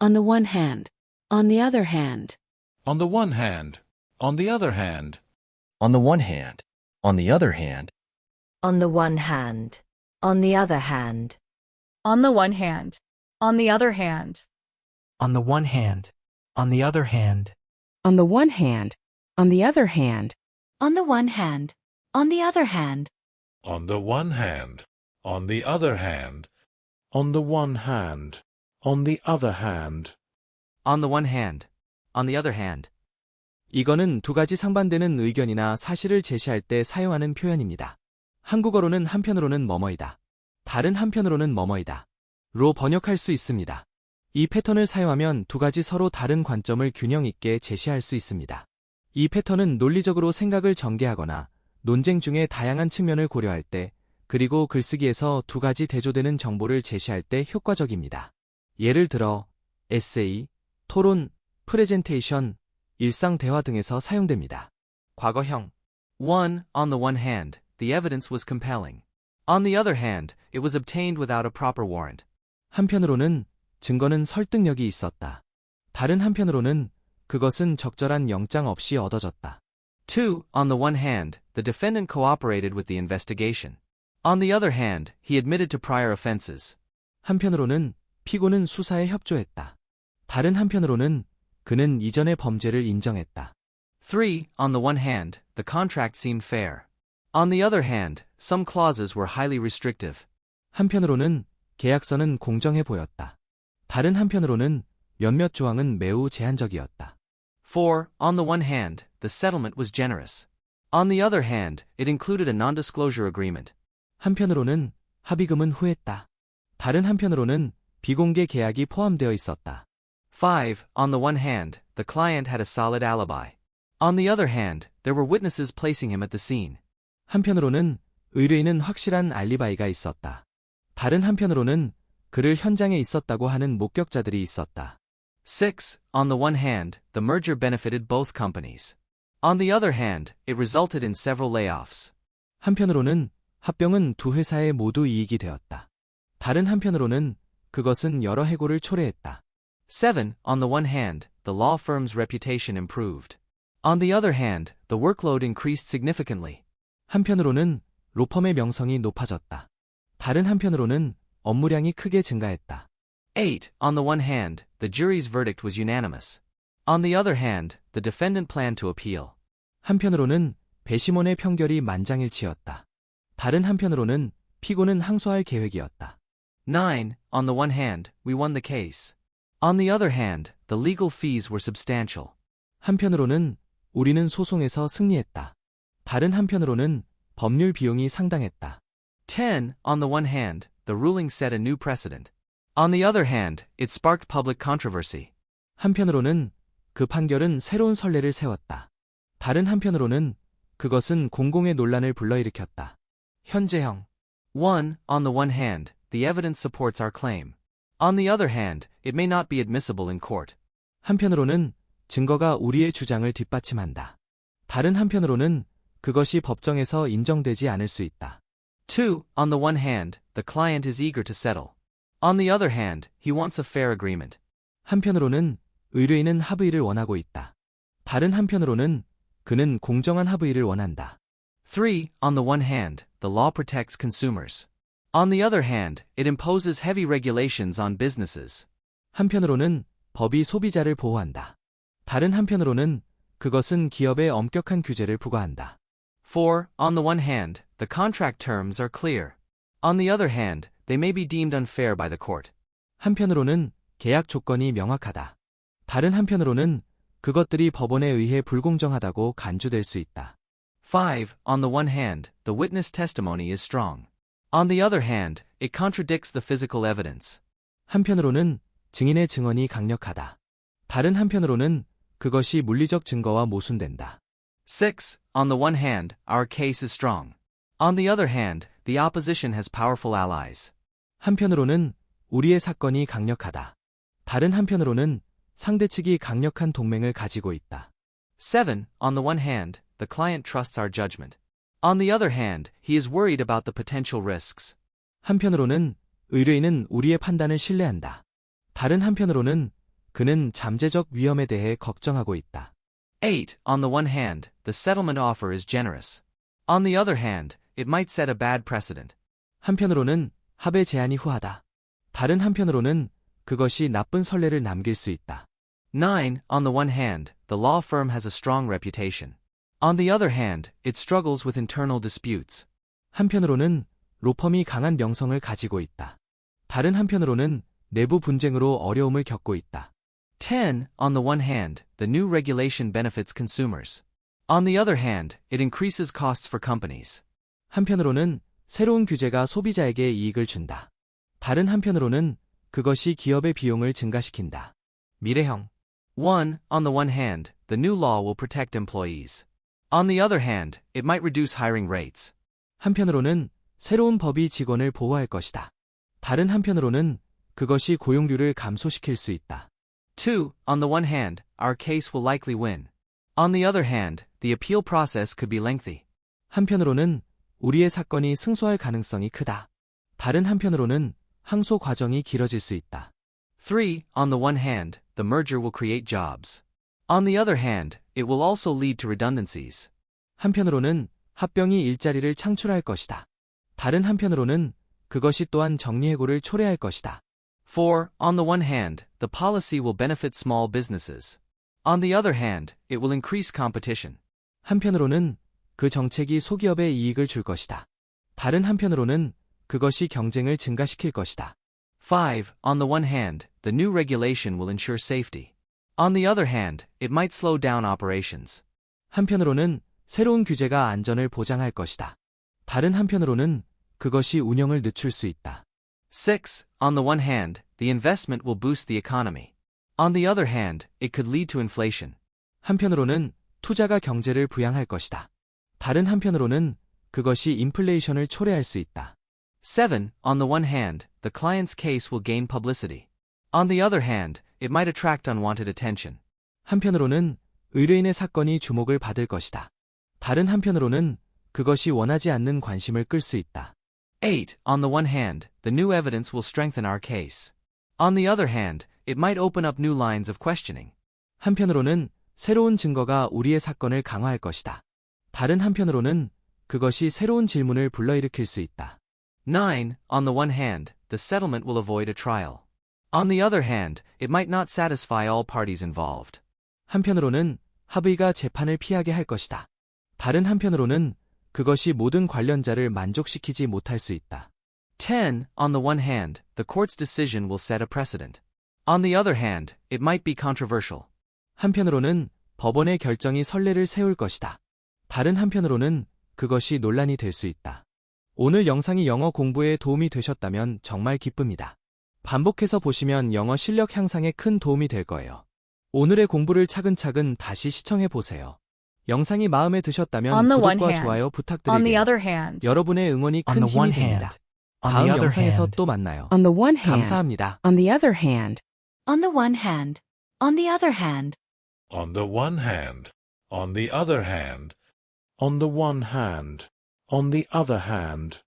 On the one hand. On the other hand. On the one hand. On the other hand. On the one hand. On the other hand. On the one hand. On the other hand. On the one hand. On the other hand. On the one hand. On the other hand. On the one hand. On the other hand. On the one hand. On the other hand. On the one hand. On the other hand. On the one hand. On the other hand. On the one hand. On the other hand. 이거는 두 가지 상반되는 의견이나 사실을 제시할 때 사용하는 표현입니다. 한국어로는 한편으로는 뭐뭐이다. 다른 한편으로는 뭐뭐이다. 로 번역할 수 있습니다. 이 패턴을 사용하면 두 가지 서로 다른 관점을 균형 있게 제시할 수 있습니다. 이 패턴은 논리적으로 생각을 전개하거나 논쟁 중에 다양한 측면을 고려할 때 그리고 글쓰기에서 두 가지 대조되는 정보를 제시할 때 효과적입니다. 예를 들어 에세이, 토론, 프레젠테이션, 일상 대화 등에서 사용됩니다. 과거형 1. On the one hand, the evidence was compelling. On the other hand, it was obtained without a proper warrant. 한편으로는 증거는 설득력이 있었다. 다른 한편으로는 그것은 적절한 영장 없이 얻어졌다. 2. On the one hand, the defendant cooperated with the investigation. On the other hand, he admitted to prior offenses. 한편으로는 피고는 수사에 협조했다. 다른 한편으로는 그는 이전의 범죄를 인정했다. 3. On the one hand, the contract seemed fair. On the other hand, some clauses were highly restrictive. 한편으로는 계약서는 공정해 보였다. 다른 한편으로는 몇몇 조항은 매우 제한적이었다. 4. On the one hand, the settlement was generous. On the other hand, it included a non-disclosure agreement. 한편으로는 합의금은 후했다. 다른 한편으로는 비공개 계약이 포함되어 있었다. 5. On the one hand, the client had a solid alibi. On the other hand, there were witnesses placing him at the scene. 한편으로는 의뢰인은 확실한 알리바이가 있었다. 다른 한편으로는 그를 현장에 있었다고 하는 목격자들이 있었다. 6. On the one hand, the merger benefited both companies. On the other hand, it resulted in several layoffs. 한편으로는 합병은 두 회사에 모두 이익이 되었다. 다른 한편으로는 그것은 여러 해고를 초래했다. 7. On the one hand, the law firm's reputation improved. On the other hand, the workload increased significantly. 한편으로는 로펌의 명성이 높아졌다. 다른 한편으로는 업무량이 크게 증가했다. 8. On the one hand, the jury's verdict was unanimous. On the other hand, the defendant planned to appeal. 한편으로는 배심원의 평결이 만장일치였다. 다른 한편으로는 피고는 항소할 계획이었다. 9. On the one hand, we won the case. On the other hand, the legal fees were substantial. 한편으로는 우리는 소송에서 승리했다. 다른 한편으로는 법률 비용이 상당했다. 10. On the one hand, the ruling set a new precedent. On the other hand, it sparked public controversy. 한편으로는 그 판결은 새로운 선례를 세웠다. 다른 한편으로는 그것은 공공의 논란을 불러일으켰다. 현재형 1. On the one hand, the evidence supports our claim. On the other hand, it may not be admissible in court. 한편으로는 증거가 우리의 주장을 뒷받침한다. 다른 한편으로는 그것이 법정에서 인정되지 않을 수 있다. 2. On the one hand, the client is eager to settle. On the other hand, he wants a fair agreement. 한편으로는 의뢰인은 합의를 원하고 있다. 다른 한편으로는 그는 공정한 합의를 원한다. 3. On the one hand, the law protects consumers. On the other hand, it imposes heavy regulations on businesses. 한편으로는 법이 소비자를 보호한다. 다른 한편으로는 그것은 기업에 엄격한 규제를 부과한다. 4. On the one hand, the contract terms are clear. On the other hand, they may be deemed unfair by the court. 한편으로는 계약 조건이 명확하다. 다른 한편으로는 그것들이 법원에 의해 불공정하다고 간주될 수 있다. 5. On the one hand, the witness testimony is strong. On the other hand, it contradicts the physical evidence. 한편으로는 증인의 증언이 강력하다. 다른 한편으로는 그것이 물리적 증거와 모순된다. 6. On the one hand, our case is strong. On the other hand, the opposition has powerful allies. 한편으로는 우리의 사건이 강력하다. 다른 한편으로는 상대 측이 강력한 동맹을 가지고 있다. 7. On the one hand, the client trusts our judgment. On the other hand, he is worried about the potential risks. 한편으로는 의뢰인은 우리의 판단을 신뢰한다. 다른 한편으로는 그는 잠재적 위험에 대해 걱정하고 있다. 8. On the one hand, the settlement offer is generous. On the other hand, it might set a bad precedent. 한편으로는 합의 제한이 후하다. 다른 한편으로는 그것이 나쁜 선례를 남길 수 있다. 9. On the one hand, the law firm has a strong reputation. On the other hand, it struggles with internal disputes. 한편으로는 로펌이 강한 명성을 가지고 있다. 다른 한편으로는 내부 분쟁으로 어려움을 겪고 있다. 10. On the one hand, the new regulation benefits consumers. On the other hand, it increases costs for companies. 한편으로는 새로운 규제가 소비자에게 이익을 준다. 다른 한편으로는 그것이 기업의 비용을 증가시킨다. 미래형 1. On the one hand, the new law will protect employees. On the other hand, it might reduce hiring rates. 한편으로는 새로운 법이 직원을 보호할 것이다. 다른 한편으로는 그것이 고용률을 감소시킬 수 있다. 2. On the one hand, our case will likely win. On the other hand, the appeal process could be lengthy. 한편으로는 우리의 사건이 승소할 가능성이 크다. 다른 한편으로는 항소 과정이 길어질 수 있다. 3. On the one hand, the merger will create jobs. On the other hand, it will also lead to redundancies. 한편으로는 합병이 일자리를 창출할 것이다. 다른 한편으로는 그것이 또한 정리해고를 초래할 것이다. 4. On the one hand, the policy will benefit small businesses. On the other hand, it will increase competition. 한편으로는 그 정책이 소기업에 이익을 줄 것이다. 다른 한편으로는 그것이 경쟁을 증가시킬 것이다. 5. On the one hand, the new regulation will ensure safety. On the other hand, it might slow down operations. 한편으로는 새로운 규제가 안전을 보장할 것이다. 다른 한편으로는 그것이 운영을 늦출 수 있다. 6. On the one hand, the investment will boost the economy. On the other hand, it could lead to inflation. 한편으로는 투자가 경제를 부양할 것이다. 다른 한편으로는 그것이 인플레이션을 초래할 수 있다. 7. On the one hand, the client's case will gain publicity. On the other hand, it might attract unwanted attention. 한편으로는 의뢰인의 사건이 주목을 받을 것이다. 다른 한편으로는 그것이 원하지 않는 관심을 끌 수 있다. 8. On the one hand, the new evidence will strengthen our case. On the other hand, it might open up new lines of questioning. 한편으로는 새로운 증거가 우리의 사건을 강화할 것이다. 다른 한편으로는 그것이 새로운 질문을 불러일으킬 수 있다. 9. On the one hand, the settlement will avoid a trial. On the other hand, it might not satisfy all parties involved. 한편으로는 합의가 재판을 피하게 할 것이다. 다른 한편으로는 그것이 모든 관련자를 만족시키지 못할 수 있다. 10. On the one hand, the court's decision will set a precedent. On the other hand, it might be controversial. 한편으로는 법원의 결정이 선례를 세울 것이다. 다른 한편으로는 그것이 논란이 될 수 있다. 오늘 영상이 영어 공부에 도움이 되셨다면 정말 기쁩니다. 반복해서 보시면 영어 실력 향상에 큰 도움이 될 거예요. 오늘의 공부를 차근차근 다시 시청해 보세요. 영상이 마음에 드셨다면 구독과 hand. 좋아요 hand, 여러분의 응원이 큰 힘이 됩니다. 다음 영상에서 hand, 또 만나요. On the one hand, 감사합니다. on the other hand, On the one hand. On the other hand. On the one hand. On the other hand. On the one hand. On the other hand.